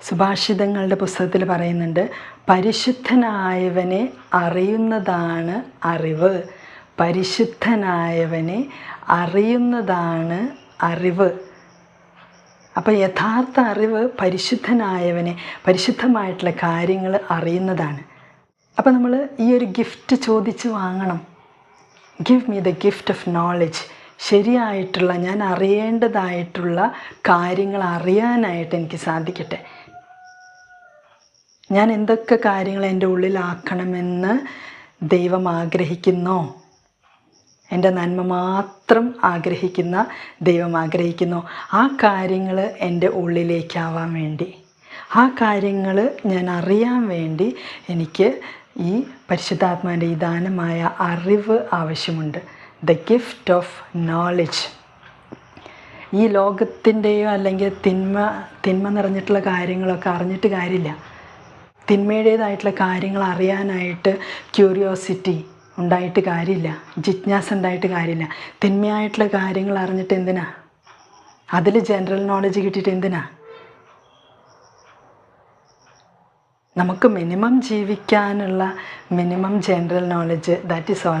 സുഭാഷിതങ്ങളുടെ പുസ്തകത്തിൽ പറയുന്നുണ്ട് പരിശുദ്ധനായവനെ അറിയുന്നതാണ് അറിവ്. പരിശുദ്ധനായവനെ അറിയുന്നതാണ് അറിവ്. അപ്പോൾ യഥാർത്ഥ അറിവ് പരിശുദ്ധനായവനെ പരിശുദ്ധമായിട്ടുള്ള കാര്യങ്ങൾ അറിയുന്നതാണ്. അപ്പോൾ നമ്മൾ ഈ ഒരു ഗിഫ്റ്റ് ചോദിച്ച് വാങ്ങണം. Give me the gift of knowledge ശരിയായിട്ടുള്ള ഞാൻ അറിയേണ്ടതായിട്ടുള്ള കാര്യങ്ങൾ അറിയാനായിട്ട് എനിക്ക് സാധിക്കട്ടെ. ഞാൻ എന്തൊക്കെ കാര്യങ്ങൾ എന്റെ ഉള്ളിലാക്കണമെന്ന് ദൈവം ആഗ്രഹിക്കുന്നോ? എന്റെ നന്മ മാത്രം ആഗ്രഹിക്കുന്ന ദൈവം ആഗ്രഹിക്കുന്നു. ആ കാര്യങ്ങൾ എന്റെ ഉള്ളിലേക്കാവാൻ വേണ്ടി. ആ കാര്യങ്ങൾ ഞാൻ അറിയാൻ വേണ്ടി എനിക്ക് ഈ പരിശുദ്ധാത്മാന്റെ ഈ ദാനമായ അറിവ് ആവശ്യമുണ്ട്. ദ ഗിഫ്റ്റ് ഓഫ് നോളജ് ഈ ലോകത്തിന്റെയോ അല്ലെങ്കിൽ തിന്മ തിന്മ നിറഞ്ഞിട്ടുള്ള കാര്യങ്ങളൊക്കെ അറിഞ്ഞിട്ട് കാര്യമില്ല. തിന്മയുടേതായിട്ടുള്ള കാര്യങ്ങൾ അറിയാനായിട്ട് ക്യൂരിയോസിറ്റി ഉണ്ടായിട്ട് കാര്യമില്ല. ജിജ്ഞാസ ഉണ്ടായിട്ട് കാര്യമില്ല. തിന്മയായിട്ടുള്ള കാര്യങ്ങൾ അറിഞ്ഞിട്ട് എന്തിനാ? അതിൽ ജനറൽ നോളജ് കിട്ടിയിട്ട് എന്തിനാ? നമുക്ക് മിനിമം ജീവിക്കാനുള്ള minimum general knowledge that is all